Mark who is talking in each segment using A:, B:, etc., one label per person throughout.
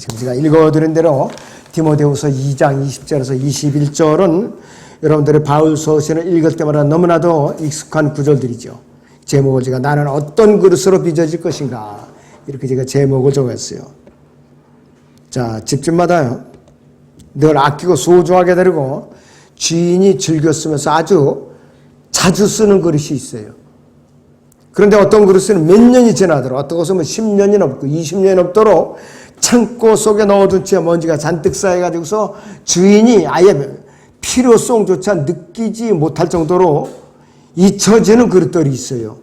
A: 지금 제가 읽어드린 대로 디모데후서 2장 20절에서 21절은 여러분들의 바울 서신을 읽을 때마다 너무나도 익숙한 구절들이죠. 제목을 제가 나는 어떤 그릇으로 빚어질 것인가 이렇게 제가 제목을 적었어요. 자 집집마다요 늘 아끼고 소중하게 다루고 주인이 즐겨 쓰면서 아주 자주 쓰는 그릇이 있어요. 그런데 어떤 그릇은 몇 년이 지나도록 어떤 것은 뭐 10년이 넘고 20년이 넘도록 창고 속에 넣어둔 채 먼지가 잔뜩 쌓여가지고서 주인이 아예 필요성조차 느끼지 못할 정도로 잊혀지는 그릇들이 있어요.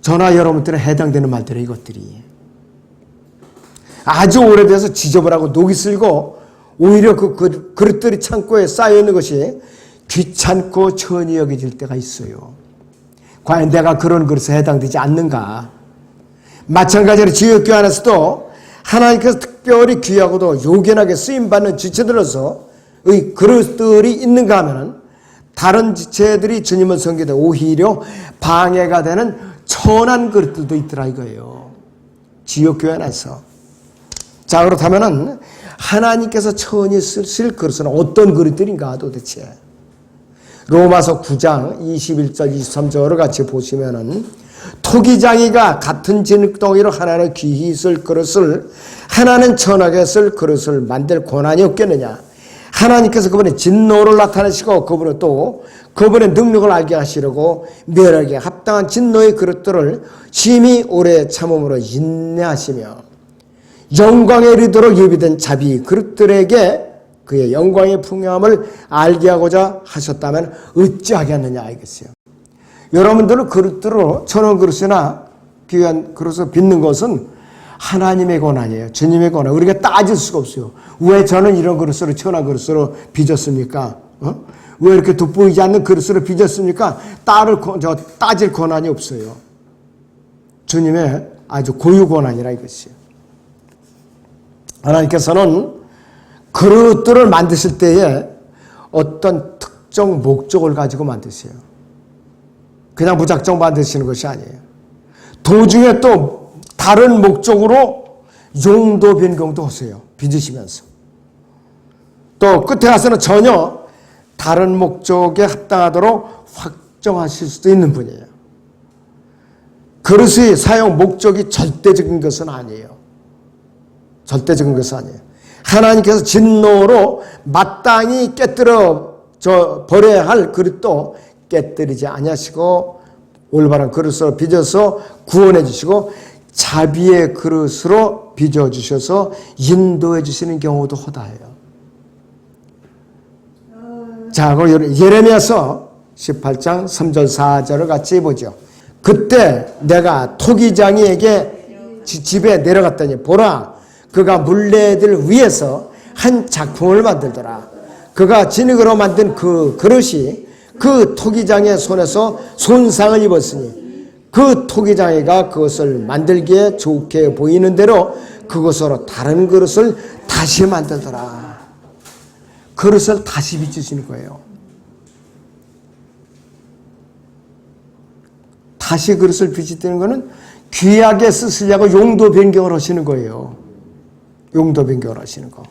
A: 저나 여러분들은 해당되는 말들이 이것들이. 아주 오래돼서 지저분하고 녹이 슬고 오히려 그 그- 그릇들이 창고에 쌓여있는 것이 귀찮고 천히 여겨질 때가 있어요. 과연 내가 그런 그릇에 해당되지 않는가? 마찬가지로 지역교회 안에서도 하나님께서 특별히 귀하고도 요긴하게 쓰임받는 지체들로서 의 그릇들이 있는가 하면은 다른 지체들이 주님을 섬기되 오히려 방해가 되는 천한 그릇들도 있더라 이거예요. 지역교회 안에서. 자, 그렇다면은 하나님께서 천히 쓰실 그릇은 어떤 그릇들인가 도대체? 로마서 9장 21절 23절을 같이 보시면은 토기장이가 같은 진흙덩이로 하나는 귀히 쓸 그릇을 하나는 천하게 쓸 그릇을 만들 권한이 없겠느냐 하나님께서 그분의 진노를 나타내시고 그분은 또 그분의 능력을 알게 하시려고 멸하게 합당한 진노의 그릇들을 심히 오래 참음으로 인내하시며 영광에 이르도록 예비된 자비 그릇들에게 그의 영광의 풍요함을 알게 하고자 하셨다면 어찌하겠느냐 이겠어요. 여러분들은 그릇들로 천원 그릇이나 귀한 그릇을 빚는 것은 하나님의 권한이에요. 주님의 권한. 우리가 따질 수가 없어요. 왜 저는 이런 그릇으로 천원 그릇으로 빚었습니까? 어? 왜 이렇게 돋보이지 않는 그릇으로 빚었습니까? 따를 권- 저 따질 권한이 없어요. 주님의 아주 고유 권한이라 이것이에요. 하나님께서는 그릇들을 만드실 때에 어떤 특정 목적을 가지고 만드세요. 그냥 무작정 만드시는 것이 아니에요. 도중에 또 다른 목적으로 용도 변경도 하세요. 빚으시면서. 또 끝에 가서는 전혀 다른 목적에 합당하도록 확정하실 수도 있는 분이에요. 그릇의 사용 목적이 절대적인 것은 아니에요. 절대적인 것은 아니에요. 하나님께서 진노로 마땅히 깨뜨려 저 버려야 할 그릇도 깨뜨리지 아니하시고 올바른 그릇으로 빚어서 구원해 주시고 자비의 그릇으로 빚어 주셔서 인도해 주시는 경우도 허다해요. 자, 그럼 예레미야서 18장 3절 4절을 같이 보죠. 그때 내가 토기장이에게 지- 집에 내려갔더니 보라 그가 물레들 위에서 한 작품을 만들더라. 그가 진흙으로 만든 그 그릇이 그 토기장의 손에서 손상을 입었으니 그 토기장이가 그것을 만들기에 좋게 보이는 대로 그것으로 다른 그릇을 다시 만들더라. 그릇을 다시 비추시는 거예요. 다시 그릇을 비추는 거는 귀하게 쓰시려고 용도 변경을 하시는 거예요. 용도 변경을 하시는 거.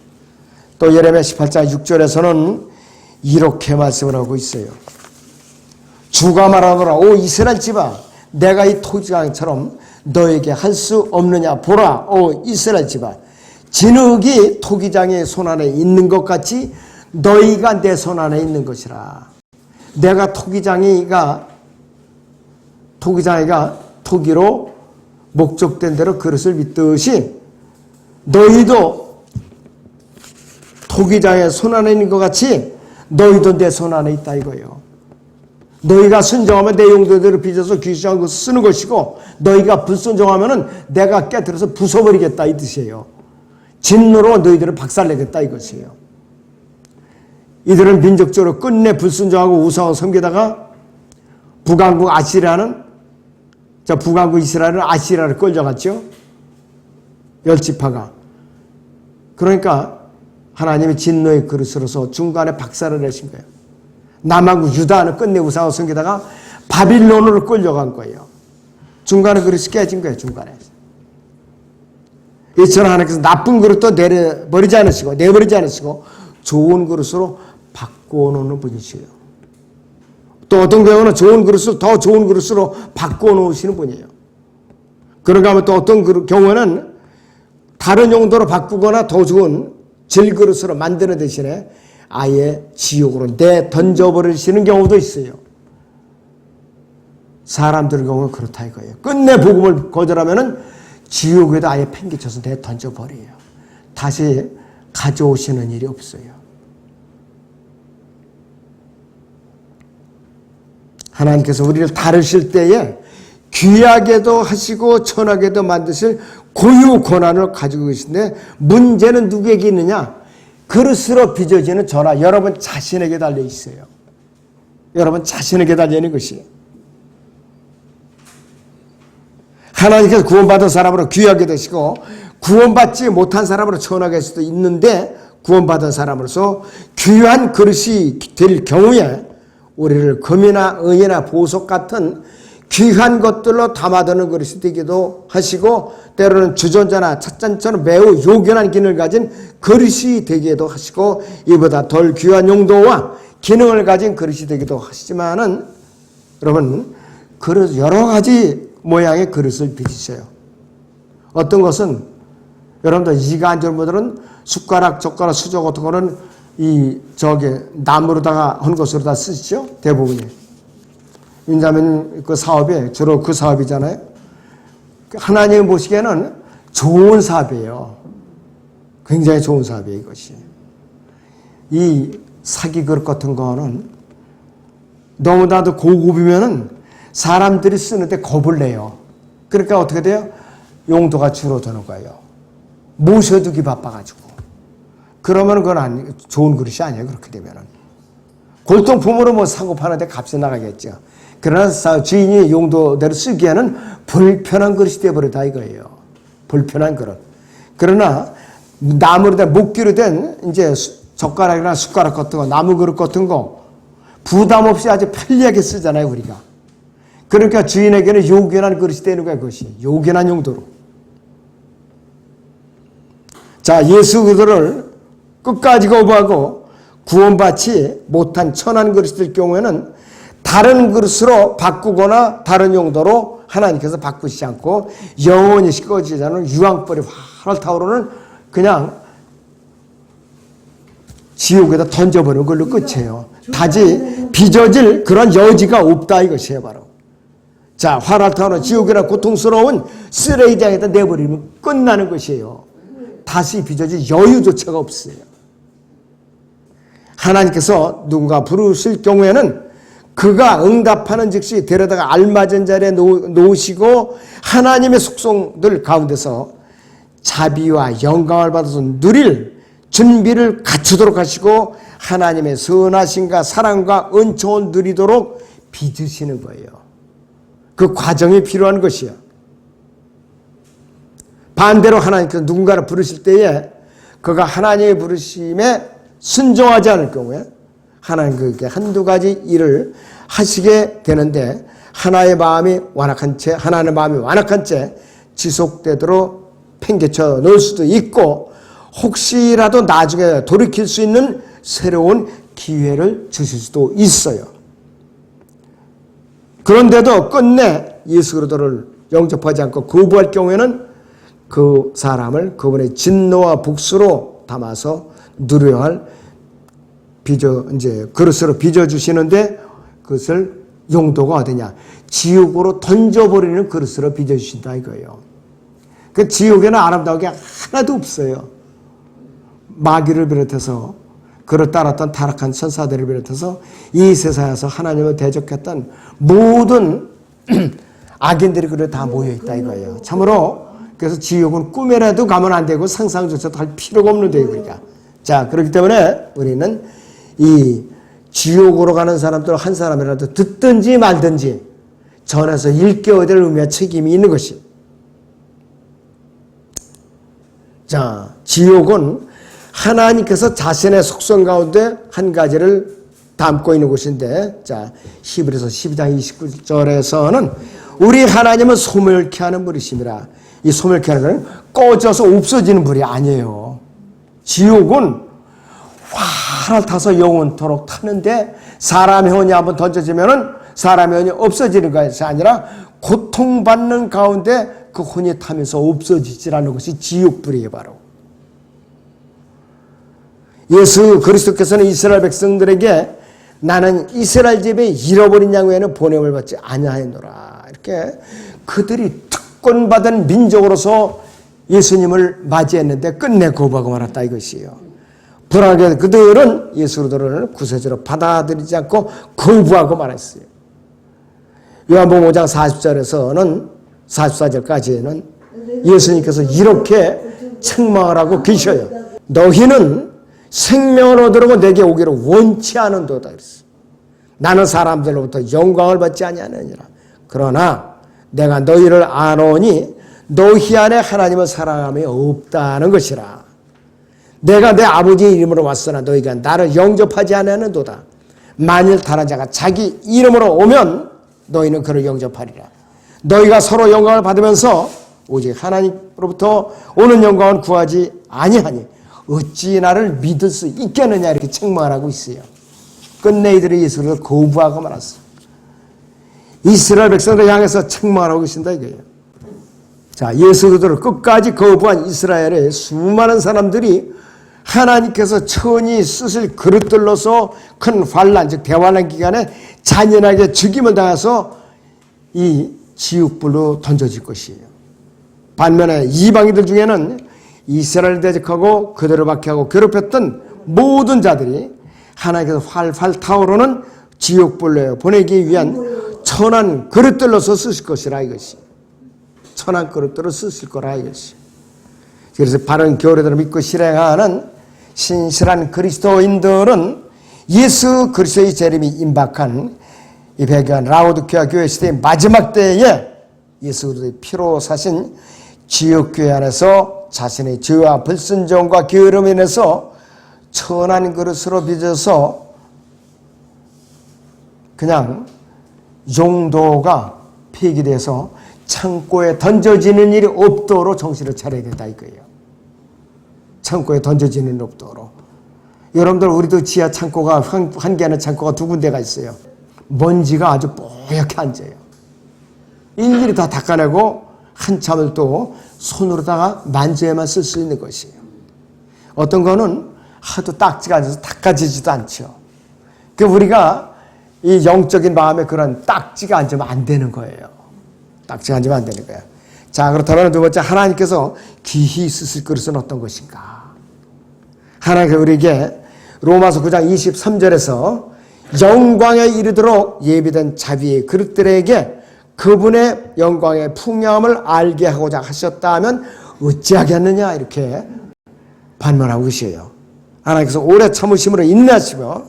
A: 또 예레미야 18장 6절에서는 이렇게 말씀을 하고 있어요. 주가 말하노라. 오 이스라엘 집아 내가 이 토기장처럼 너에게 할 수 없느냐? 보라. 오 이스라엘 집아 진흙이 토기장의 손 안에 있는 것 같이 너희가 내 손 안에 있는 것이라. 내가 토기장이가 토기장이가 토기로 목적된 대로 그릇을 믿듯이 너희도 토기장의 손 안에 있는 것 같이 너희도 내 손 안에 있다 이거예요. 너희가 순종하면 내 용도대로 빚어서 귀시한 것을 쓰는 것이고 너희가 불순종하면은 내가 깨뜨려서 부숴버리겠다 이 뜻이에요. 진노로 너희들을 박살내겠다 이것이에요. 이들은 민족적으로 끝내 불순종하고 우상을 섬기다가 북왕국 아시라는 자 북왕국 이스라엘은 아시라를 끌려갔죠. 열지파가 그러니까 하나님의 진노의 그릇으로서 중간에 박살을 내신 거예요. 남한국 유다는 끝내 우상을 섬기다가 바빌론으로 끌려간 거예요. 중간에 그릇이 깨진 거예요. 중간에. 이처럼 하나님께서 나쁜 그릇도 내려버리지 않으시고 내버리지 않으시고 좋은 그릇으로 바꿔놓는 분이시에요. 또 어떤 경우는 좋은 그릇을 더 좋은 그릇으로 바꿔놓으시는 분이에요. 그런가 하면 또 어떤 경우는 다른 용도로 바꾸거나 더 좋은 질그릇으로 만드는 대신에 아예 지옥으로 내 던져버리시는 경우도 있어요. 사람들 경우는 그렇다 이거예요. 끝내 복음을 거절하면은 지옥에도 아예 팽개쳐서 내 던져버려요. 다시 가져오시는 일이 없어요. 하나님께서 우리를 다루실 때에 귀하게도 하시고 천하게도 만드실 고유 권한을 가지고 계신데 문제는 누구에게 있느냐? 그릇으로 빚어지는 저나 여러분 자신에게 달려 있어요. 여러분 자신에게 달려 있는 것이에요. 하나님께서 구원받은 사람으로 귀하게 되시고 구원받지 못한 사람으로 천하게 할 수도 있는데 구원받은 사람으로서 귀한 그릇이 될 경우에 우리를 금이나 은이나 보석 같은 귀한 것들로 담아두는 그릇이 되기도 하시고 때로는 주전자나 찻잔처럼 매우 요긴한 기능을 가진 그릇이 되기도 하시고 이보다 덜 귀한 용도와 기능을 가진 그릇이 되기도 하시지만은 여러분 그릇 여러 가지 모양의 그릇을 빚으셔요. 어떤 것은 여러분들 분들은 숟가락, 젓가락, 수저 같은 거는 이 저기 나무로다가 한 것으로 다 쓰시죠 대부분이. 왜냐하면 그 사업이 주로 그 사업이잖아요. 하나님 보시기에는 좋은 사업이에요. 굉장히 좋은 사업이에요 이것이. 이 사기 그릇 같은 거는 너무나도 고급이면은 사람들이 쓰는데 겁을 내요. 그러니까 어떻게 돼요? 용도가 줄어드는 거예요. 모셔두기 바빠가지고. 그러면 그건 아니, 좋은 그릇이 아니에요. 그렇게 되면은. 골동품으로 뭐 사고 파는데 값이 나가겠죠. 그러나 사- 주인이 용도대로 쓰기에는 불편한 그릇이 되어버리다 이거예요. 불편한 그릇. 그러나 나무로 된, 목기로 된 이제 수- 젓가락이나 숟가락 같은 거, 나무 그릇 같은 거 부담 없이 아주 편리하게 쓰잖아요, 우리가. 그러니까 주인에게는 요긴한 그릇이 되는 거야, 그것이. 요긴한 용도로. 자, 예수 그들을 끝까지 거부하고 구원받지 못한 천한 그릇이 될 경우에는 다른 그릇으로 바꾸거나 다른 용도로 하나님께서 바꾸시지 않고 영원히 꺼지지 않은 유황불이 활활 타오르는 그냥 지옥에다 던져버리는 걸로 끝이에요. 다시 빚어질 그런 여지가 없다 이것이에요 바로. 자 활활 타오르는 지옥이나 고통스러운 쓰레기장에다 내버리면 끝나는 것이에요. 다시 빚어질 여유조차가 없어요. 하나님께서 누군가 부르실 경우에는 그가 응답하는 즉시 데려다가 알맞은 자리에 놓- 놓으시고 하나님의 속성들 가운데서 자비와 영광을 받아서 누릴 준비를 갖추도록 하시고 하나님의 선하심과 사랑과 은총을 누리도록 빚으시는 거예요. 그 과정이 필요한 것이요. 반대로 하나님께서 누군가를 부르실 때에 그가 하나님의 부르심에 순종하지 않을 경우에 하나님 그에게 한두 가지 일을 하시게 되는데 하나의 마음이 완악한 채 하나의 마음이 완악한 채 지속되도록 팽개쳐 놓을 수도 있고 혹시라도 나중에 돌이킬 수 있는 새로운 기회를 주실 수도 있어요. 그런데도 끝내 예수 그리스도를 영접하지 않고 거부할 경우에는 그 사람을 그분의 진노와 복수로 담아서 누려야 할 빚어 이제 그릇으로 빚어 주시는데 그것을 용도가 어디냐? 지옥으로 던져버리는 그릇으로 빚어 주신다 이거예요. 그 지옥에는 아름다운 게 하나도 없어요. 마귀를 비롯해서 그를 따랐던 타락한 천사들을 비롯해서 이 세상에서 하나님을 대적했던 모든 악인들이 그래 다 모여 있다 이거예요. 참으로 그래서 지옥은 꿈에라도 가면 안 되고 상상조차도 할 필요가 없는 우리가. 자 그렇기 때문에 우리는 이 지옥으로 가는 사람들 한 사람이라도 듣든지 말든지 전해서 일깨워야 될 의미와 책임이 있는 것이. 자, 지옥은 하나님께서 자신의 속성 가운데 한 가지를 담고 있는 곳인데, 자, 히브리서 12장 29절에서는 우리 하나님은 소멸케 하는 분이심이라 이 소멸케는 꺼져서 없어지는 불이 아니에요. 지옥은 활 을 타서 영원토록 타는데 사람의 혼이 한번 던져지면은 사람의 혼이 없어지는 것이 아니라 고통받는 가운데 그 혼이 타면서 없어지지라는 것이 지옥불이에요, 바로. 예수 그리스도께서는 이스라엘 백성들에게 나는 이스라엘 집에 잃어버린 양 외에는 보냄을 받지 아니하였노라. 이렇게 그들이 특권받은 민족으로서 예수님을 맞이했는데 끝내 거부하고 말았다 이것이에요. 불안하게 그들은 예수를 구세주로 받아들이지 않고 거부하고 말았어요. 요한복음 5장 40절에서는 44절까지는 예수님께서 이렇게 책망을 하고 계셔요. 너희는 생명을 얻으려고 내게 오기를 원치 않은도다 그랬어. 나는 사람들로부터 영광을 받지 아니하느니라. 그러나 내가 너희를 아노니 너희 안에 하나님을 사랑함이 없다는 것이라. 내가 내 아버지의 이름으로 왔으나 너희가 나를 영접하지 않았는도다. 만일 다른 자가 자기 이름으로 오면 너희는 그를 영접하리라. 너희가 서로 영광을 받으면서 오직 하나님으로부터 오는 영광을 구하지 아니하니 어찌 나를 믿을 수 있겠느냐 이렇게 책망을 하고 있어요. 끝내 이들이 예수를 거부하고 말았어. 이스라엘 백성들을 향해서 책망을 하고 계신다 이거예요. 자, 예수 그들을 끝까지 거부한 이스라엘의 수많은 사람들이 하나님께서 천히 쓰실 그릇들로서 큰 환란, 즉 대환란 기간에 잔인하게 죽임을 당해서 이 지옥불로 던져질 것이에요. 반면에 이방인들 중에는 이스라엘 대적하고 그들을 박해하고 괴롭혔던 모든 자들이 하나님께서 활활 타오르는 지옥불로 보내기 위한 천한 그릇들로서 쓰실 것이라 이것이. 천한 그릇들을 쓰실 거라 이것이. 그래서 바른 교리들을 믿고 실행하는 신실한 그리스도인들은 예수 그리스도의 재림이 임박한 이 배경 라오드케아 교회 시대의 마지막 때에 예수 그리스도의 피로 사신 지역 교회 안에서 자신의 죄와 불순종과 게으름으로 인해서 천한 그릇으로 빚어서 그냥 용도가 폐기돼서 창고에 던져지는 일이 없도록 정신을 차려야 된다 이거예요. 창고에 던져지는 일 없도록. 여러분들 우리도 지하 창고가 한, 한 개는 창고가 두 군데가 있어요. 먼지가 아주 뽀얗게 앉아요. 일일이 다 닦아내고 한참을 또 손으로다가 만져야만 쓸 수 있는 것이에요. 어떤 거는 하도 딱지가 앉아서 닦아지지도 않죠. 그 우리가 이 영적인 마음에 그런 딱지가 앉으면 안 되는 거예요. 딱지가 앉으면 안 되는 거예요. 자, 그렇다면 두 번째, 하나님께서 귀히 쓰실 그릇은 어떤 것인가? 하나님께서 우리에게 로마서 9장 23절에서 영광에 이르도록 예비된 자비의 그릇들에게 그분의 영광의 풍요함을 알게 하고자 하셨다면 어찌하겠느냐? 이렇게 반문하고 계시요. 하나님께서 오래 참으심으로 인내하시며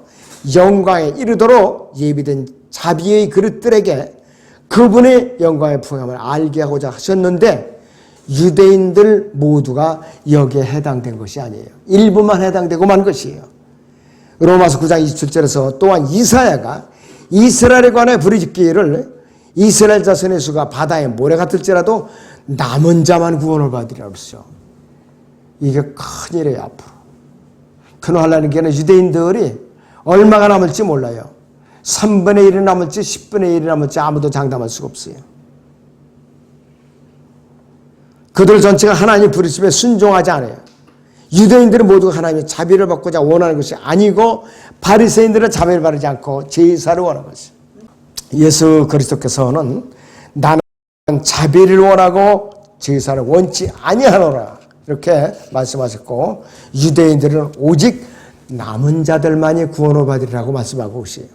A: 영광에 이르도록 예비된 자비의 그릇들에게 그분의 영광의 풍요함을 알게 하고자 하셨는데 유대인들 모두가 여기에 해당된 것이 아니에요. 일부만 해당되고 만 것이에요. 로마서 9장 27절에서 또한 이사야가 이스라엘에 관해 부르짖기를 이스라엘 자손의 수가 바다의 모래 같을지라도 남은 자만 구원을 받으리라 그랬죠. 이게 큰일이에요 앞으로. 그노하려는 게는 유대인들이 얼마가 남을지 몰라요. 3분의 1이 남을지 10분의 1이 남을지 아무도 장담할 수가 없어요. 그들 전체가 하나님 부르심에 순종하지 않아요. 유대인들은 모두 하나님의 자비를 받고자 원하는 것이 아니고 바리새인들은 자비를 바르지 않고 제사를 원하는 것이. 예수 그리스도께서는 나는 자비를 원하고 제사를 원치 아니하노라 이렇게 말씀하셨고 유대인들은 오직 남은 자들만이 구원을 받으리라고 말씀하고 계세요.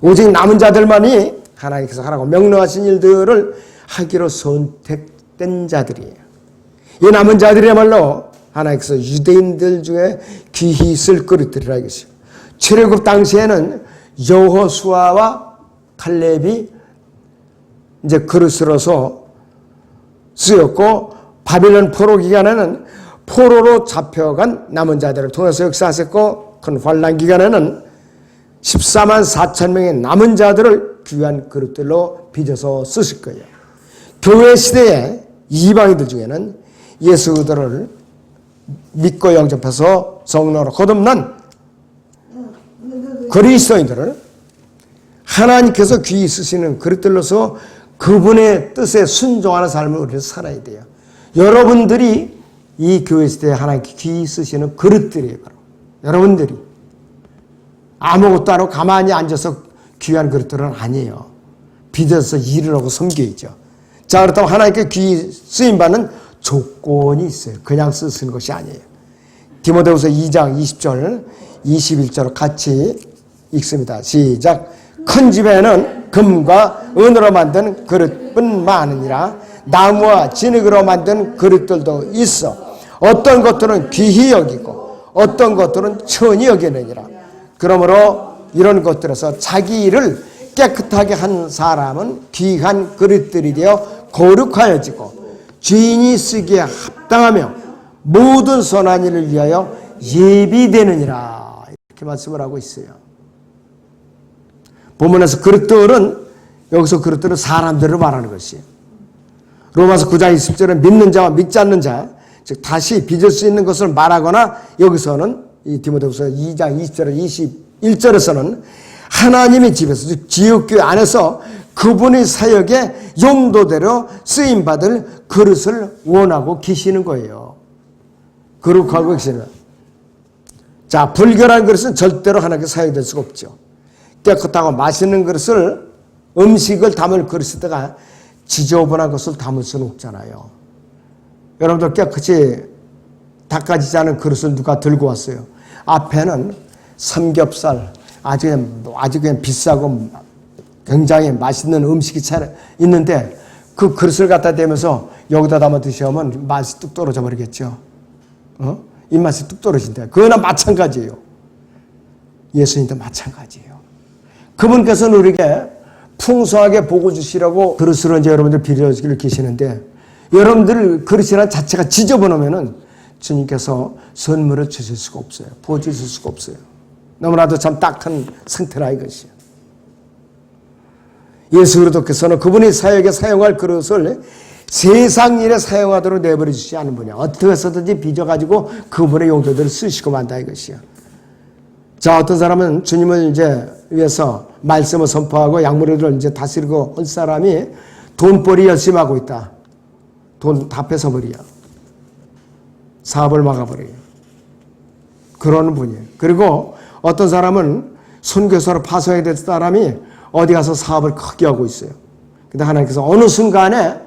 A: 오직 남은 자들만이 하나님께서 하라고 명령하신 일들을 하기로 선택된 자들이에요. 이 남은 자들이야말로 하나님께서 유대인들 중에 귀히 쓸 그릇들이라 이것이요. 출애굽 당시에는 여호수아와 칼렙이 이제 그릇으로서 쓰였고 바빌론 포로 기간에는 포로로 잡혀간 남은 자들을 통해서 역사하셨고 큰 환란 기간에는 14만 4천 명의 남은 자들을 귀한 그릇들로 빚어서 쓰실 거예요. 교회 시대에 이방인들 중에는 예수 그들을 믿고 영접해서 성령으로 거듭난 그리스도인들을 하나님께서 귀히 쓰시는 그릇들로서 그분의 뜻에 순종하는 삶을 우리는 살아야 돼요. 여러분들이 이 교회 시대에 하나님께 귀히 쓰시는 그릇들이에요. 바로. 여러분들이. 아무것도 안 하고 가만히 앉아서 귀한 그릇들은 아니에요. 빚어서 일을 하고 섬겨야죠. 자, 그렇다면 하나님께 귀히 쓰임받는 조건이 있어요. 그냥 쓰시는 것이 아니에요. 디모데후서 2장 20절, 21절 같이 읽습니다. 시작. 큰 집에는 금과 은으로 만든 그릇뿐 많으니라 나무와 진흙으로 만든 그릇들도 있어. 어떤 것들은 귀히 여기고 어떤 것들은 천히 여기느니라. 그러므로 이런 것들에서 자기 일을 깨끗하게 한 사람은 귀한 그릇들이 되어 거룩하여지고 주인이 쓰기에 합당하며 모든 선한 일을 위하여 예비되느니라 이렇게 말씀을 하고 있어요. 본문에서 그릇들은 여기서 그릇들은 사람들을 말하는 것이에요. 로마서 9장 20절은 믿는 자와 믿지 않는 자, 즉 다시 빚을 수 있는 것을 말하거나 여기서는 이 디모데후서 2장 20절 21절에서는 하나님의 집에서 즉 지옥교회 안에서 그분의 사역에 용도대로 쓰임 받을 그릇을 원하고 계시는 거예요. 거룩하고 계시는. 자, 불결한 그릇은 절대로 하나님께 사용될 수가 없죠. 깨끗하고 맛있는 그릇을 음식을 담을 그릇에다가 지저분한 것을 담을 수는 없잖아요. 여러분들 깨끗이 닦아지지 않은 그릇을 누가 들고 왔어요. 앞에는 삼겹살, 아주 아주 그냥 비싸고 굉장히 맛있는 음식이 차 있는데 그 그릇을 갖다 대면서 여기다 담아 드시면 맛이 뚝 떨어져 버리겠죠. 어? 입맛이 뚝 떨어진다. 그거나 마찬가지예요. 예수님도 마찬가지예요. 그분께서는 우리에게 풍성하게 보고 주시라고 그릇으로 이제 여러분들 빌어주기를 계시는데 여러분들 그릇이란 자체가 지저분하면은 주님께서 선물을 주실 수가 없어요. 부어주실 수가 없어요. 너무나도 참 딱한 상태라 이것이요. 예수 그리스도께서는 그분이 사역에 사용할 그릇을 세상 일에 사용하도록 내버려 주지 않은 분이야. 어떻게 해서든지 빚어가지고 그분의 용도들을 쓰시고 만다 이것이요. 자, 어떤 사람은 주님을 이제 위해서 말씀을 선포하고 약물을 이제 다스리고 한 사람이 돈벌이 열심히 하고 있다. 돈 다 뺏어버려. 사업을 막아버려요. 그러는 분이에요. 그리고 어떤 사람은 선교사로 파송이 된 사람이 어디 가서 사업을 크게 하고 있어요. 근데 하나님께서 어느 순간에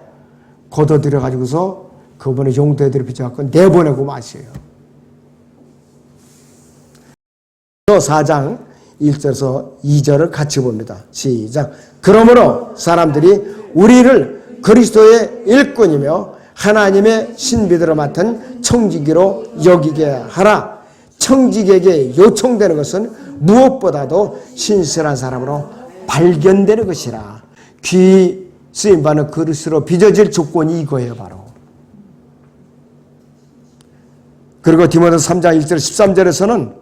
A: 걷어들여 가지고서 그분의 용도들을 빚어갖고 내보내고 마셔요. 4장 1절에서 2절을 같이 봅니다. 시작. 그러므로 사람들이 우리를 그리스도의 일꾼이며 하나님의 신비들을 맡은 청지기로 여기게 하라. 청지기에게 요청되는 것은 무엇보다도 신실한 사람으로 발견되는 것이라. 귀 쓰임 받는 그릇으로 빚어질 조건이 이거예요, 바로. 그리고 디모데 3장 1절 13절에서는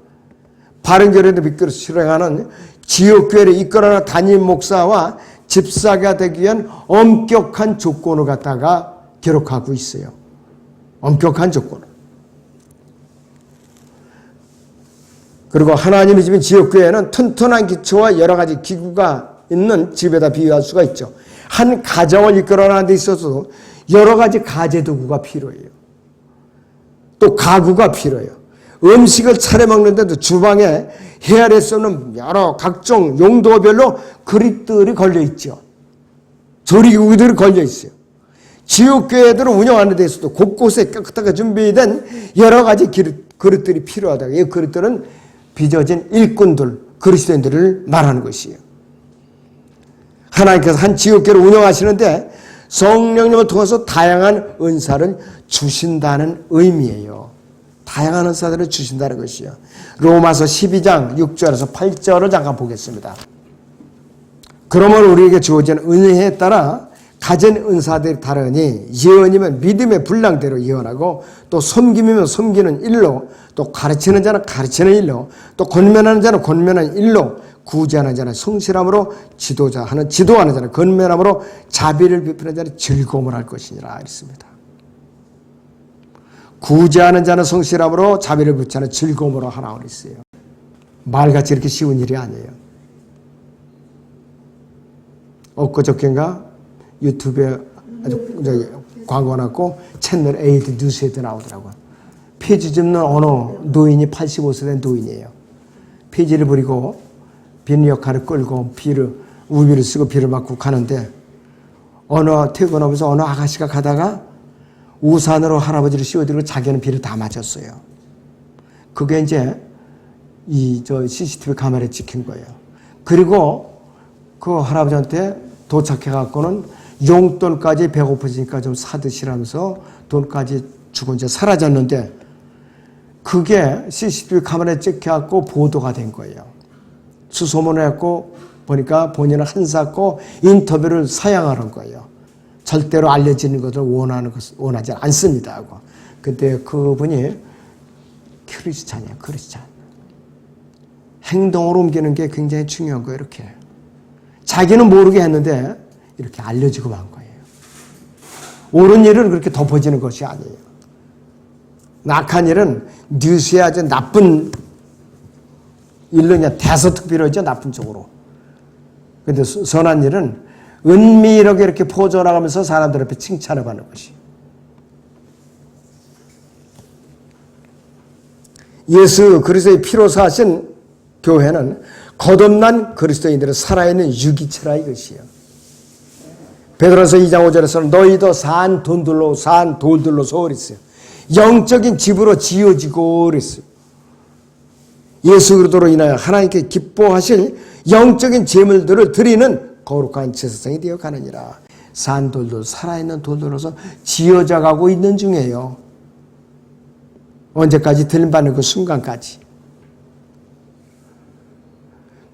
A: 바른 교례도 믿고 실행하는 지역교회를 이끌어가는 담임 목사와 집사가 되기 위한 엄격한 조건을 갖다가 기록하고 있어요. 엄격한 조건 그리고 하나님의 집인 지역교회는 튼튼한 기초와 여러 가지 기구가 있는 집에다 비유할 수가 있죠. 한 가정을 이끌어가는 데 있어서 여러 가지 가재 도구가 필요해요. 또 가구가 필요해요. 음식을 차려 먹는데도 주방에 헤아릴 수 없는 여러 각종 용도별로 그릇들이 걸려 있죠. 조리기구들이 걸려 있어요. 지옥교회들을 운영하는 데 있어도 곳곳에 깨끗하게 준비된 여러 가지 그릇, 들이 필요하다. 이 그릇들은 빚어진 일꾼들, 그리스도인들을 말하는 것이에요. 하나님께서 한 지옥교를 운영하시는데 성령님을 통해서 다양한 은사를 주신다는 의미예요. 다양한 은사들을 주신다는 것이요. 로마서 12장 6절에서 8절을 잠깐 보겠습니다. 그러면 우리에게 주어진 은혜에 따라 가진 은사들이 다르니 예언이면 믿음의 분량대로 예언하고 또 섬김이면 섬기는 일로 또 가르치는 자는 가르치는 일로 또 권면하는 자는 권면하는 일로 구제하는 자는 성실함으로 지도자 하는 지도하는 자는 건면함으로 자비를 베푸는 자는 즐거움을 할 것이니라 했습니다. 구제하는 자는 성실함으로 자비를 붙이는 즐거움으로 하라 그랬어요. 말같이 이렇게 쉬운 일이 아니에요. 엊그저께인가 유튜브에 아주 저기 광고 났고 채널 에이드 뉴스에도 나오더라고요. 폐지 줍는 어느 노인이 85세 된 노인이에요. 폐지를 부리고 빈 역할을 끌고 비를 우비를 쓰고 비를 맞고 가는데 어느 퇴근하면서 어느 아가씨가 가다가 우산으로 할아버지를 씌워드리고 자기는 비를 다 맞았어요. 그게 이제 이 저 CCTV 카메라에 찍힌 거예요. 그리고 그 할아버지한테 도착해 갖고는 용돈까지 배고프시니까 좀 사드시라면서 돈까지 주고 이제 사라졌는데 그게 CCTV 카메라에 찍혀갖고 보도가 된 거예요. 수소문을 했고 보니까 본인은 한사고 인터뷰를 사양하는 거예요. 절대로 알려지는 것을 원하는 것 원하지 않습니다 하고. 근데 그분이 크리스찬이야 크리스찬. 행동으로 옮기는 게 굉장히 중요한 거예요 이렇게. 자기는 모르게 했는데 이렇게 알려지고 만 거예요. 옳은 일은 그렇게 덮어지는 것이 아니에요. 낙한 일은 뉴스에 아주 나쁜 일로 그냥 대서특비로죠 나쁜 쪽으로. 근데 서- 선한 일은 은밀하게 이렇게 퍼져나가면서 사람들 앞에 칭찬을 받는 것이. 예수 그리스도의 피로 사신 교회는 거듭난 그리스도인들의 살아있는 유기체라 이것이요. 베드로서 2장 5절에서는 너희도 산 돈들로 산 돌들로 소홀했어요. 영적인 집으로 지어지고 그랬어요. 예수 그리스도로 인하여 하나님께 기뻐하실 영적인 제물들을 드리는 거룩한 제사장이 되어 가느니라. 산 돌들 살아있는 돌들로서 지어져 가고 있는 중이에요. 언제까지 들림받는 그 순간까지.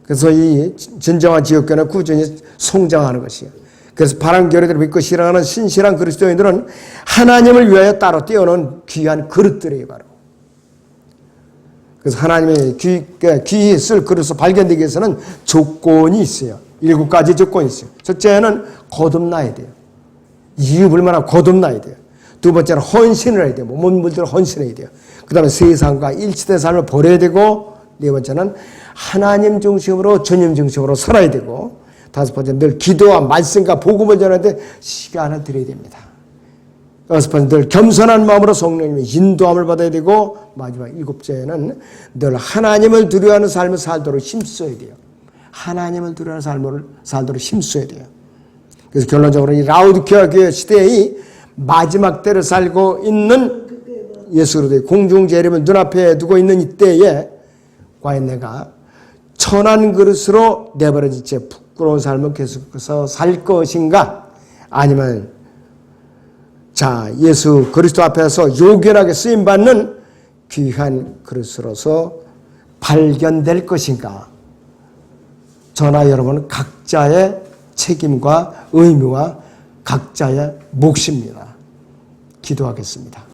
A: 그래서 이 진정한 지역교는 꾸준히 성장하는 것이에요. 그래서 바람결의대로 믿고 실행하는 신실한 그리스도인들은 하나님을 위하여 따로 띄어놓은 귀한 그릇들이에요, 바로. 그래서 하나님의 귀, 귀히 쓸 그릇을 발견되기 위해서는 조건이 있어요. 일곱 가지 조건이 있어요. 첫째는 거듭나야 돼요. 이유 불만하고 거듭나야 돼요. 두 번째는 헌신을 해야 돼요. 몸물대로 헌신해야 돼요. 그 다음에 세상과 일치된 삶을 버려야 되고, 네 번째는 하나님 중심으로, 주님 중심으로 살아야 되고, 다섯 번째 늘 기도와 말씀과 복음을 전하는데 시간을 드려야 됩니다. 여섯 번째 늘 겸손한 마음으로 성령님의 인도함을 받아야 되고, 마지막 일곱째는 늘 하나님을 두려워하는 삶을 살도록 힘써야 돼요. 하나님을 두려워하는 삶을 살도록 힘써야 돼요. 그래서 결론적으로 이 라우드케아 교회 시대의 마지막 때를 살고 있는 예수 그리스도의 공중 재림을 눈앞에 두고 있는 이때에 과연 내가 천한 그릇으로 내버려진 채 부끄러운 삶을 계속해서 살 것인가 아니면 자 예수 그리스도 앞에서 요견하게 쓰임 받는 귀한 그릇으로서 발견될 것인가 저나 여러분은 각자의 책임과 의무와 각자의 몫입니다. 기도하겠습니다.